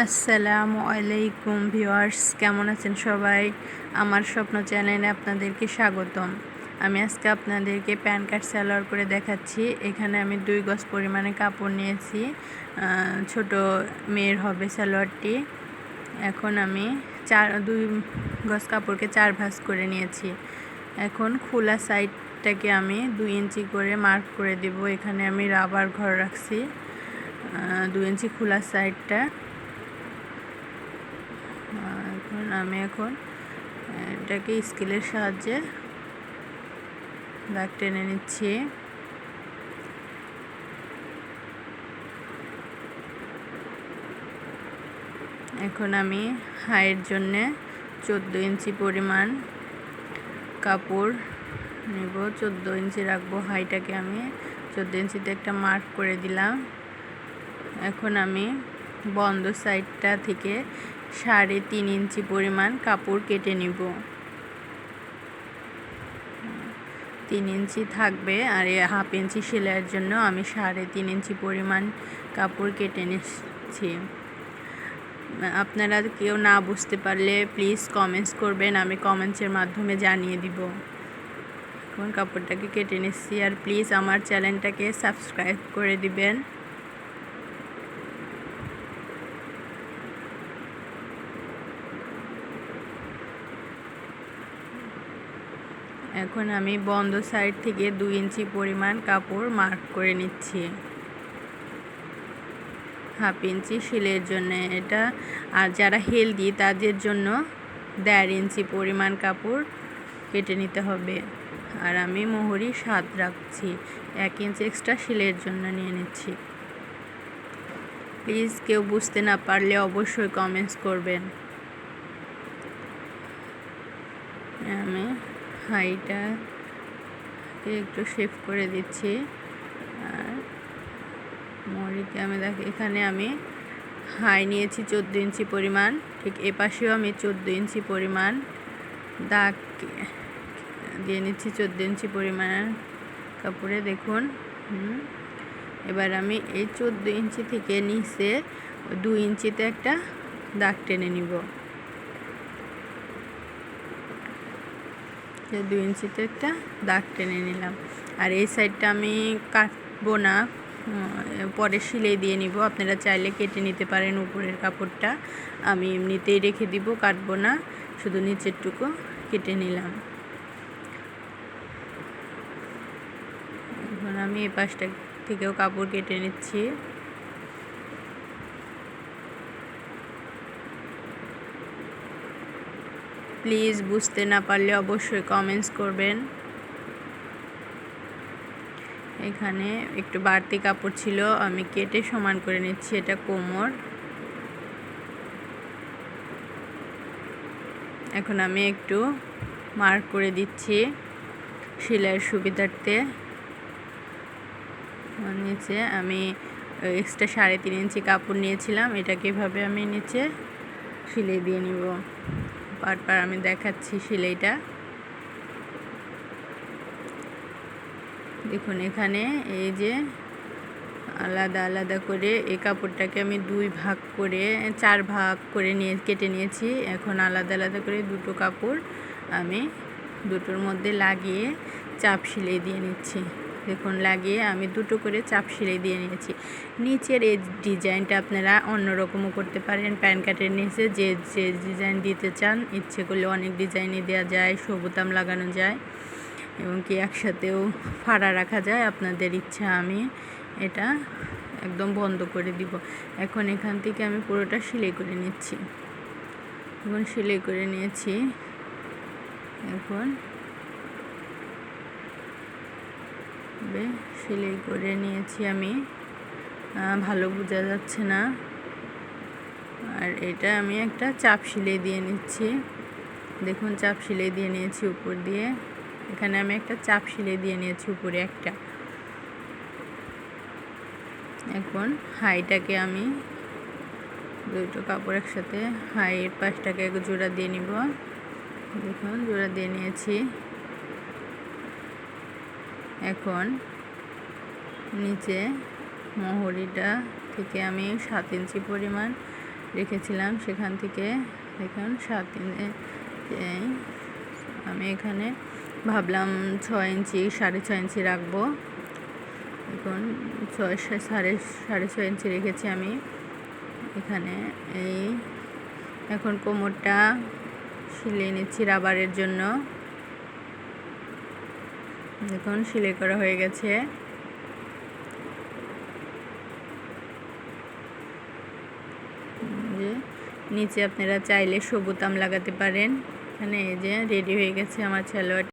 আসসালামু আলাইকুম ভিউয়ার্স, কেমন আছেন সবাই? আমার স্বপ্ন চ্যানেলে আপনাদেরকে স্বাগতম। আমি আজকে আপনাদেরকে প্যান কার্ড সালোয়ার করে দেখাচ্ছি। এখানে আমি দুই গজ পরিমাণে কাপড় নিয়েছি। ছোট মেয়ের হবে সালোয়ারটি। এখন আমি চার, দুই গজ কাপড়কে চার ভাঁজ করে নিয়েছি। এখন খোলা সাইডটাকে আমি দুই ইঞ্চি করে মার্ক করে দেব। এখানে আমি রাবার ঘর রাখছি। দুই ইঞ্চি খোলা সাইডটা। এখন আমি এখন এটাকে স্কেলের সাহায্যে দাগ টেনে নিচ্ছি। এখন আমি হাইয়ের জন্যে চোদ্দ ইঞ্চি পরিমাণ কাপড় নেব। চোদ্দ ইঞ্চি রাখব হাইটাকে আমি। চোদ্দ ইঞ্চিতে একটা মার্ক করে দিলাম। এখন আমি বন্ধ সাইডটা থেকে সাড়ে তিন ইঞ্চি পরিমাণ কাপড় কেটে নিব। তিন ইঞ্চি থাকবে, আর এ হাফ ইঞ্চি সেলাইয়ের জন্য আমি সাড়ে তিন ইঞ্চি পরিমাণ কাপড় কেটে নিচ্ছি। আপনারা কেউ না বুঝতে পারলে প্লিজ কমেন্টস করবেন, আমি কমেন্টসের মাধ্যমে জানিয়ে দিব। এখন কাপড়টাকে কেটে নিচ্ছি, আর প্লিজ আমার চ্যানেলটাকে সাবস্ক্রাইব করে দিবেন। এখন আমি বন্ধ সাইড থেকে দুই ইঞ্চি পরিমাণ কাপড় মার্ক করে নিচ্ছি। হাফ ইঞ্চি শিলের জন্য। এটা, আর যারা হেলদি, তাদের জন্য দেড় ইঞ্চি পরিমাণ কাপড় কেটে নিতে হবে। আর আমি মোহরি স্বাদ রাখছি। এক ইঞ্চি এক্সট্রা শিলের জন্য নিয়ে নিচ্ছি। প্লিজ কেউ বুঝতে না পারলে অবশ্যই কমেন্টস করবেন। আমি হাইটা একটু শেভ করে দিচ্ছি। আর মরিকে আমি দেখ, এখানে আমি হাই নিয়েছি চোদ্দ ইঞ্চি পরিমাণ, ঠিক এ পাশেও আমি চোদ্দ ইঞ্চি পরিমাণ, দাগ দিয়ে নিচ্ছি চোদ্দ ইঞ্চি পরিমাণ কাপড়ে, দেখুন এবার আমি এই চোদ্দ ইঞ্চি থেকে নিচে দুই ইঞ্চিতে একটা দাগ টেনে নিব। দুই ইঞ্চিতে একটা দাগ টেনে নিলাম। আর এই সাইডটা আমি কাটবো না। পরে সিলাই দিয়ে নিব। আপনারা চাইলে কেটে নিতে পারেন উপরের কাপড়টা। আমি এমনিতেই রেখে দিব, কাটবো না। শুধু নিচেরটুকু কেটে নিলাম। এখন আমি এই পাশটা থেকেও কাপড় কেটে নিচ্ছি। প্লিজ বুঝতে না পারলে অবশ্যই কমেন্টস করবেন। এখানে একটু বাড়তি কাপড় ছিল, আমি কেটে সমান করে নিচ্ছি, এটা কোমর। এখন আমি একটু মার্ক করে দিচ্ছি সেলাইয়ের সুবিধার্থে। নিচে আমি এক্সট্রা সাড়ে তিন ইঞ্চি কাপড় নিয়েছিলাম, এটাকে এভাবে আমি নিচে সিলাই দিয়ে নিব। বারবার আমি দেখাচ্ছি সেলাইটা। দেখুন, এখানে এই যে আলাদা আলাদা করে এই কাপড়টাকে আমি দুই ভাগ করে, চার ভাগ করে নিয়ে, কেটে নিয়েছি। এখন আলাদা আলাদা করে দুটো কাপড় আমি দুটোর মধ্যে লাগিয়ে চাপ সেলাই দিয়ে নিচ্ছি। দেখুন লাগিয়ে আমি দুটো করে চাপ সেলাই দিয়ে নিয়েছি। নিচের এই ডিজাইনটা আপনারা অন্যরকমও করতে পারেন। প্যান কার্টের নিচে যে যে ডিজাইন দিতে চান, ইচ্ছে করলে অনেক ডিজাইনই দেওয়া যায় সবুতাম লাগানো যায়, এবং কি একসাথেও ফাড়া রাখা যায়। আপনাদের ইচ্ছা, আমি এটা একদম বন্ধ করে দিব। এখন এখান থেকে আমি পুরোটা সেলাই করে নিচ্ছি। এখন সেলাই করে নিয়েছি। এখন সেলাই করে নিয়েছি আমি। ভালো বোঝা যাচ্ছে না। আর এটা আমি একটা চাপ সেলাই দিয়ে নিচ্ছি। দেখুন, চাপ সেলাই দিয়ে নিয়েছি উপর দিয়ে। এখানে আমি একটা চাপ সেলাই দিয়ে নিয়েছি উপরে একটা। এখন হাইটাকে আমি দুটো কাপড় একসাথে হাইয়ের পাশটাকে জোড়া দিয়ে নিব। দেখুন, জোড়া দিয়ে নিয়েছি। এখন নিচে মহরিটা থেকে আমি সাত ইঞ্চি পরিমাণ রেখেছিলাম। সেখান থেকে এখন সাত ইঞ্চি আমি এখানে ভাবলাম ছয় ইঞ্চি, সাড়ে ছয় ইঞ্চি রাখব। এখন ছয় সাড়ে সাড়ে ছয় ইঞ্চি রেখেছি আমি এখানে। এই এখন কোমরটা সিলিয়ে নিচ্ছি রাবারের জন্য। দেখুন, সেলাই করা হয়ে গেছে। যে, নিচে আপনারা চাইলে সবুতাম লাগাতে পারেন। এখানে এই যে রেডি হয়ে গেছে আমার সালোয়ার